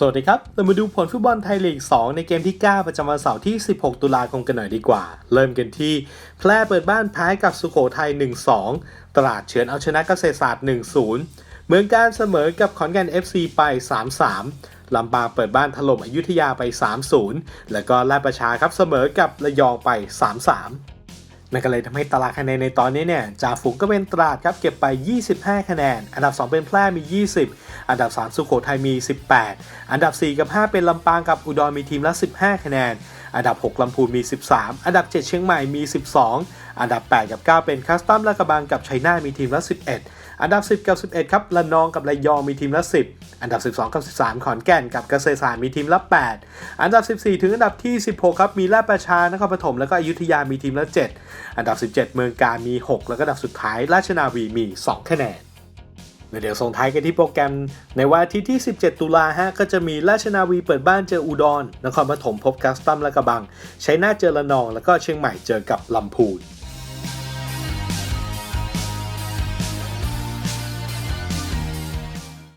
สวัสดีครับ เรามาดูผลฟุตบอลไทยลีก 2 ในเกมที่ 9 ประจำวันเสาร์ที่ 16 ตุลาคมกันหน่อยดีกว่า เริ่มกันที่ แพร่เปิดบ้านแพ้กับสุโขทัย 1-2 ตลาดเฉือนเอาชนะเกษตรศาสตร์ 1-0 เมืองการเสมอกับขอนแก่น FC ไป 3-3 ลำปางเปิดบ้านถล่มอยุธยาไป 3-0 แล้วก็ราชประชาครับเสมอกับระยองไป 3-3 นั่นก็เลยทำให้ตารางคะแนนในตอนนี้เนี่ยจ่าฝูงก็เป็นตราดครับเก็บไป 25 คะแนน อันดับ 2 เป็นแพร่มี 20 อันดับ 3 สุโขทัยมี 18 อันดับ 4 กับ 5 เป็นลำปางกับอุดรมีทีมละ 15 คะแนน อันดับ 6ลำพูนมี 13 อันดับ 7 เชียงใหม่มี 12 อันดับ 8 กับ 9 เป็นคัสตัมและกระบังกับชัยนามีทีมละ 11 อันดับ 10 กับ 11 ครับระนองกับระยองมีทีมละ 10 อันดับ 12 กับ 13 ขอนแก่นกับเกษตรศาสตร์มีทีมละ 8 อันดับ 14 ถึงอันดับที่ 16 ครับมีราชประชานครปฐมแล้วก็อยุธยามีทีมละ 7 อันดับ 17 เมืองกามี 6 แล้วก็อันดับสุดท้ายราชนาวีมี 2 คะแนนเดี๋ยวส่งท้ายกันที่โปรแกรมในวันอาทิตย์ที่ 17 ตุลาฮะก็จะมีราชนาวีเปิดบ้านเจออุดรนครปฐมพบกัสตัมและกระบังชัยนาทเจอระนอง แล้วก็เชียงใหม่เจอกับลำพูน